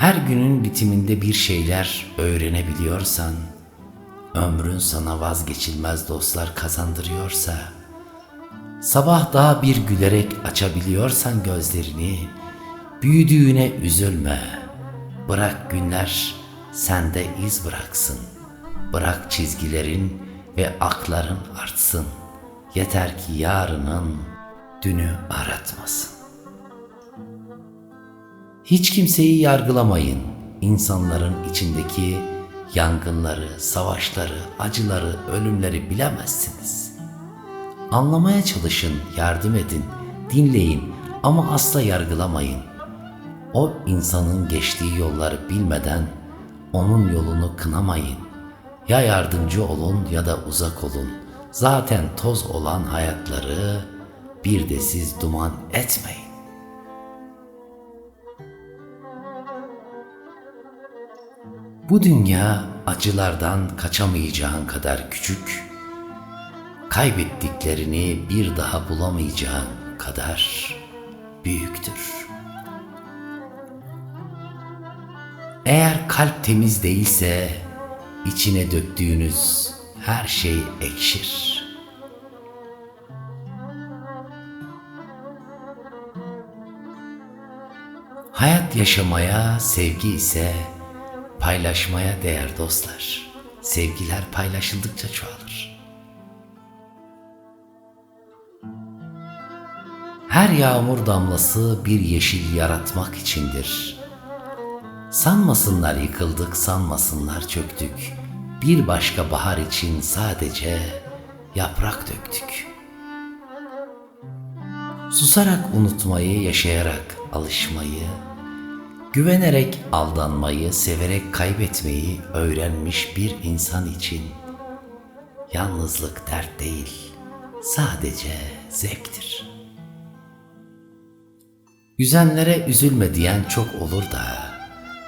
Her günün bitiminde bir şeyler öğrenebiliyorsan, ömrün sana vazgeçilmez dostlar kazandırıyorsa, sabah daha bir gülerek açabiliyorsan gözlerini, büyüdüğüne üzülme. Bırak günler sende iz bıraksın. Bırak çizgilerin ve akların artsın. Yeter ki yarının dünü aratmasın. Hiç kimseyi yargılamayın. İnsanların içindeki yangınları, savaşları, acıları, ölümleri bilemezsiniz. Anlamaya çalışın, yardım edin, dinleyin ama asla yargılamayın. O insanın geçtiği yolları bilmeden onun yolunu kınamayın. Ya yardımcı olun ya da uzak olun. Zaten toz olan hayatları bir de siz duman etmeyin. Bu dünya acılardan kaçamayacağın kadar küçük, kaybettiklerini bir daha bulamayacağın kadar büyüktür. Eğer kalp temiz değilse içine döktüğünüz her şey ekşir. Hayat yaşamaya, sevgi ise paylaşmaya değer dostlar. Sevgiler paylaşıldıkça çoğalır. Her yağmur damlası bir yeşil yaratmak içindir. Sanmasınlar yıkıldık, sanmasınlar çöktük. Bir başka bahar için sadece yaprak döktük. Susarak unutmayı, yaşayarak alışmayı, güvenerek aldanmayı, severek kaybetmeyi öğrenmiş bir insan için yalnızlık dert değil, sadece zevktir. Üzenlere üzülme diyen çok olur da,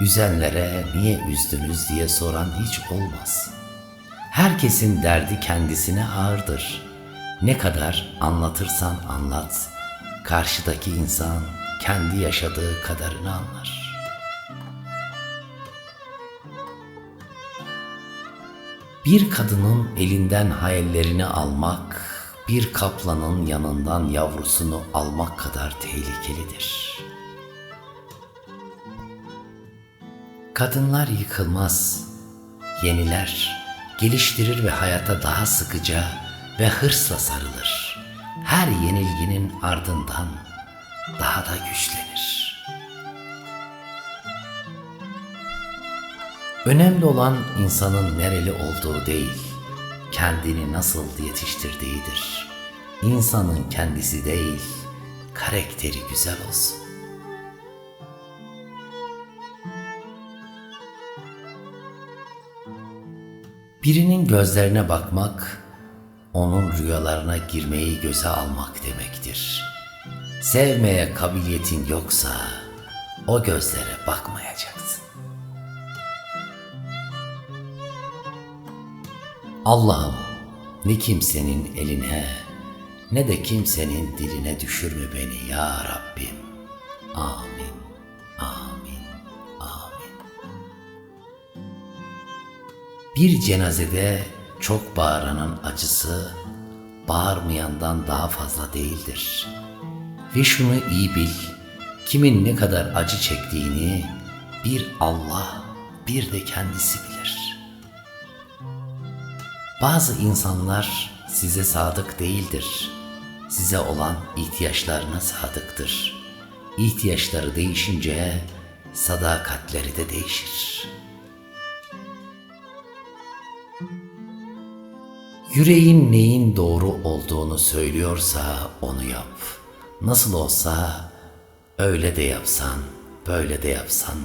üzenlere niye üzdünüz diye soran hiç olmaz. Herkesin derdi kendisine ağırdır. Ne kadar anlatırsan anlat, karşıdaki insan kendi yaşadığı kadarını anlar. Bir kadının elinden hayallerini almak, bir kaplanın yanından yavrusunu almak kadar tehlikelidir. Kadınlar yıkılmaz, yeniler, geliştirir ve hayata daha sıkıca ve hırsla sarılır. Her yenilginin ardından daha da güçlenir. Önemli olan insanın nereli olduğu değil, kendini nasıl yetiştirdiğidir. İnsanın kendisi değil, karakteri güzel olsun. Birinin gözlerine bakmak, onun rüyalarına girmeyi göze almak demektir. Sevmeye kabiliyetin yoksa o gözlere bakmayacaksın. Allah'ım ne kimsenin eline ne de kimsenin diline düşürme beni ya Rabbim. Amin, amin, amin. Bir cenazede çok bağıranın acısı bağırmayandan daha fazla değildir. Ve şunu iyi bil, kimin ne kadar acı çektiğini bir Allah, bir de kendisi bilir. Bazı insanlar size sadık değildir. Size olan ihtiyaçlarına sadıktır. İhtiyaçları değişince sadakatleri de değişir. Yüreğin neyin doğru olduğunu söylüyorsa onu yap. Nasıl olsa öyle de yapsan, böyle de yapsan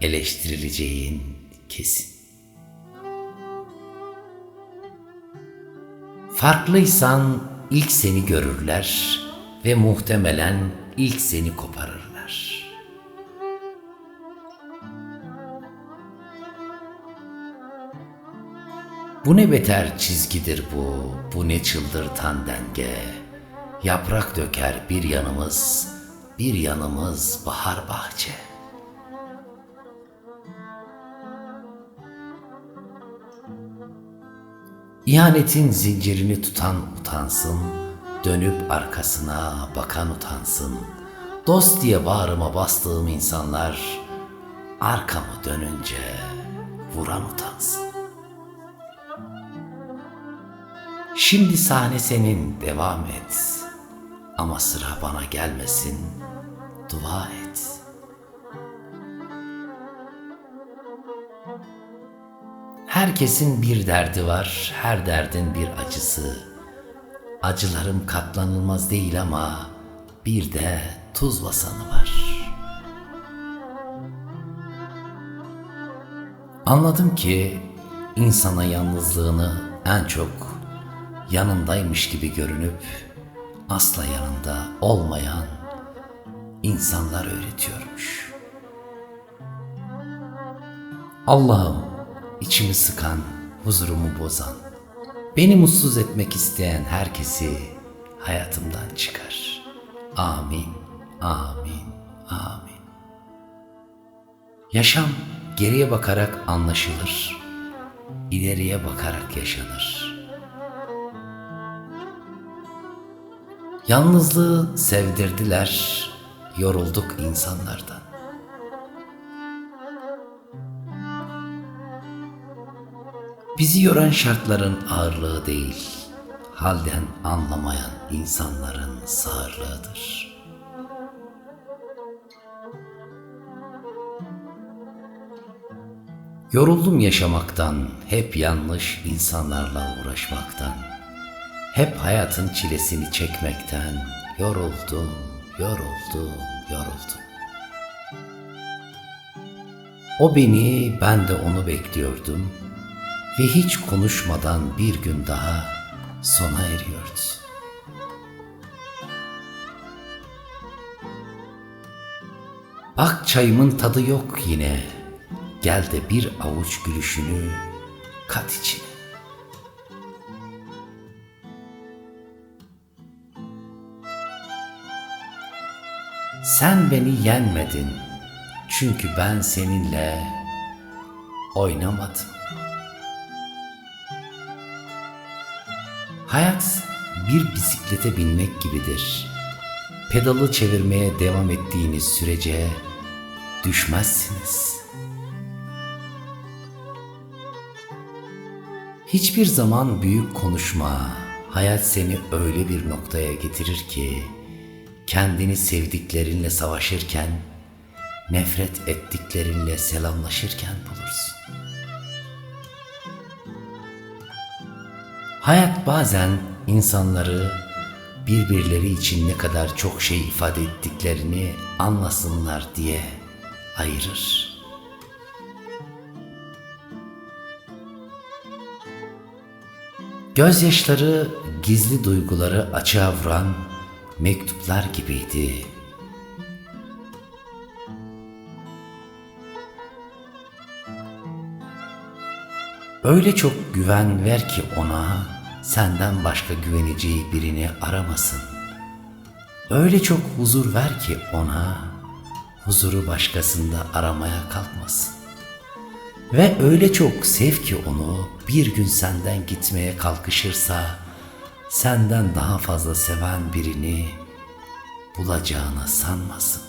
eleştirileceğin kesin. Farklıysan ilk seni görürler ve muhtemelen ilk seni koparırlar. Bu ne beter çizgidir bu, bu ne çıldırtan denge. Yaprak döker bir yanımız, bir yanımız bahar bahçe. İhanetin zincirini tutan utansın, dönüp arkasına bakan utansın. Dost diye bağrıma bastığım insanlar, arkamı dönünce vuran utansın. Şimdi sahne senin, devam et. Ama sıra bana gelmesin, dua et. Herkesin bir derdi var, her derdin bir acısı. Acılarım katlanılmaz değil ama bir de tuz basanı var. Anladım ki insana yalnızlığını en çok yanındaymış gibi görünüp asla yanında olmayan insanlar öğretiyormuş. Allah'ım içimi sıkan, huzurumu bozan, beni mutsuz etmek isteyen herkesi hayatımdan çıkar. Amin, amin, amin. Yaşam geriye bakarak anlaşılır, ileriye bakarak yaşanır. Yalnızlığı sevdirdiler, yorulduk insanlardan. Bizi yoran şartların ağırlığı değil, halden anlamayan insanların sağırlığıdır. Yoruldum yaşamaktan, hep yanlış insanlarla uğraşmaktan. Hep hayatın çilesini çekmekten yoruldum, yoruldum, yoruldum. O beni, ben de onu bekliyordum ve hiç konuşmadan bir gün daha sona eriyordu. Bak çayımın tadı yok yine, gel de bir avuç gülüşünü kat içine. Sen beni yenmedin çünkü ben seninle oynamadım. Hayat bir bisiklete binmek gibidir. Pedalı çevirmeye devam ettiğiniz sürece düşmezsiniz. Hiçbir zaman büyük konuşma. Hayat seni öyle bir noktaya getirir ki kendini sevdiklerinle savaşırken, nefret ettiklerinle selamlaşırken bulursun. Hayat bazen insanları birbirleri için ne kadar çok şey ifade ettiklerini anlasınlar diye ayırır. Gözyaşları gizli duyguları açığa vuran mektuplar gibiydi. Öyle çok güven ver ki ona, senden başka güveneceği birini aramasın. Öyle çok huzur ver ki ona, huzuru başkasında aramaya kalkmasın. Ve öyle çok sev ki onu bir gün senden gitmeye kalkışırsa, senden daha fazla seven birini bulacağına sanmasın.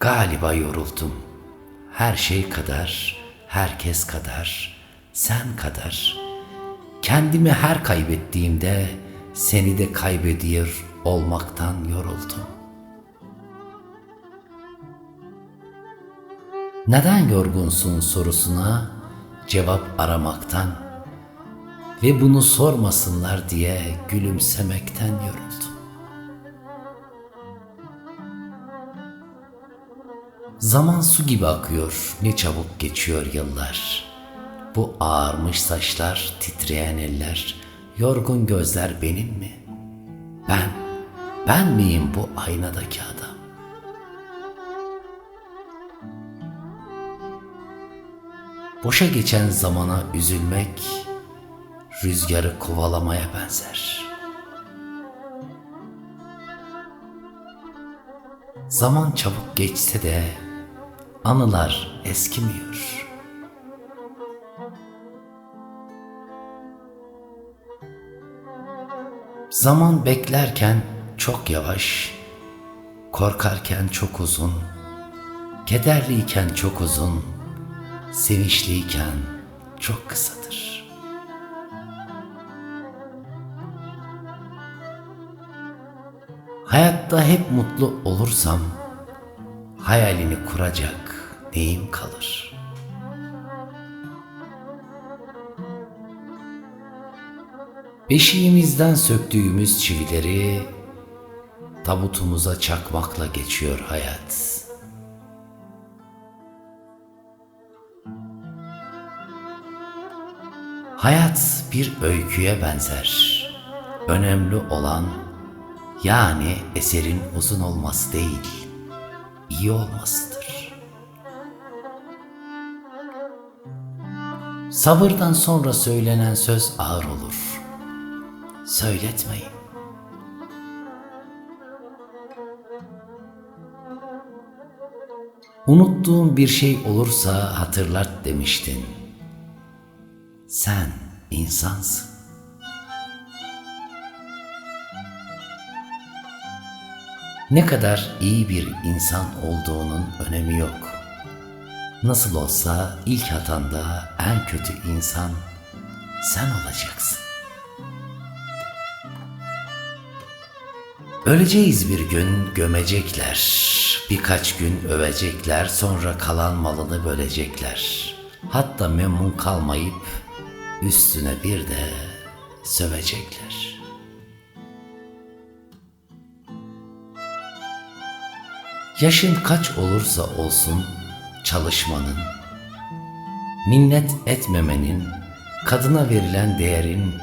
Galiba yoruldum. Her şey kadar, herkes kadar, sen kadar. Kendimi her kaybettiğimde seni de kaybediyor olmaktan yoruldum. Neden yorgunsun sorusuna cevap aramaktan ve bunu sormasınlar diye gülümsemekten yoruldum. Zaman su gibi akıyor, ne çabuk geçiyor yıllar. Bu ağarmış saçlar, titreyen eller, yorgun gözler benim mi? Ben, ben miyim bu aynadaki adam? Boşa geçen zamana üzülmek, rüzgarı kovalamaya benzer. Zaman çabuk geçse de anılar eskimiyor. Zaman beklerken çok yavaş, korkarken çok uzun, kederliyken çok uzun, sevinçliyken çok kısadır. Hayatta hep mutlu olursam hayalini kuracak neyim kalır? Beşiğimizden söktüğümüz çivileri tabutumuza çakmakla geçiyor hayat. Hayat bir öyküye benzer. Önemli olan yani eserin uzun olması değil, iyi olmasıdır. Sabırdan sonra söylenen söz ağır olur. Söyletmeyin. Unuttuğun bir şey olursa hatırlat demiştin. Sen insansın. Ne kadar iyi bir insan olduğunun önemi yok. Nasıl olsa ilk hatanda en kötü insan sen olacaksın. Öleceğiz bir gün gömecekler. Birkaç gün övecekler sonra kalan malını bölecekler. Hatta memnun kalmayıp üstüne bir de sövecekler. Yaşın kaç olursa olsun çalışmanın, minnet etmemenin, kadına verilen değerin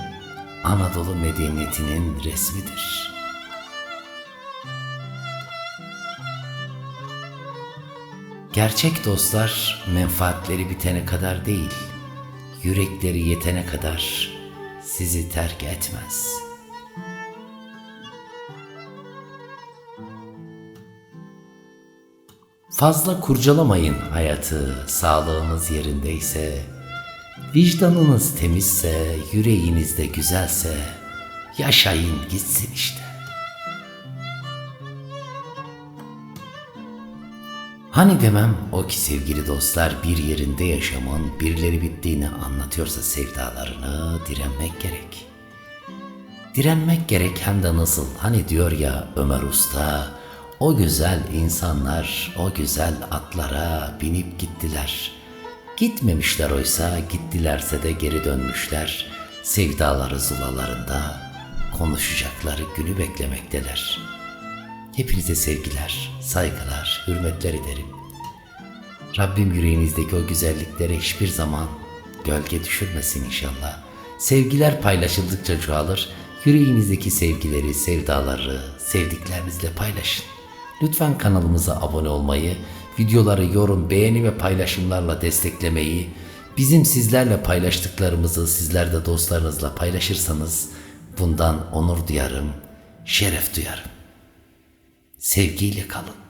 Anadolu medeniyetinin resmidir. Gerçek dostlar menfaatleri bitene kadar değil, yürekleri yetene kadar sizi terk etmez. Fazla kurcalamayın hayatı, sağlığınız yerindeyse, vicdanınız temizse, yüreğiniz de güzelse, yaşayın gitsin işte. Hani demem o ki sevgili dostlar bir yerinde yaşamın birileri bittiğini anlatıyorsa sevdalarını direnmek gerek. Direnmek gerek hem de nasıl hani diyor ya Ömer Usta o güzel insanlar o güzel atlara binip gittiler. Gitmemişler oysa gittilerse de geri dönmüşler. Sevdaları zulalarında konuşacakları günü beklemekteler.'' Hepinize sevgiler, saygılar, hürmetler ederim. Rabbim yüreğinizdeki o güzelliklere hiçbir zaman gölge düşürmesin inşallah. Sevgiler paylaşıldıkça çoğalır. Yüreğinizdeki sevgileri, sevdaları sevdiklerinizle paylaşın. Lütfen kanalımıza abone olmayı, videoları yorum, beğeni ve paylaşımlarla desteklemeyi, bizim sizlerle paylaştıklarımızı sizler de dostlarınızla paylaşırsanız bundan onur duyarım, şeref duyarım. Sevgiyle kalın.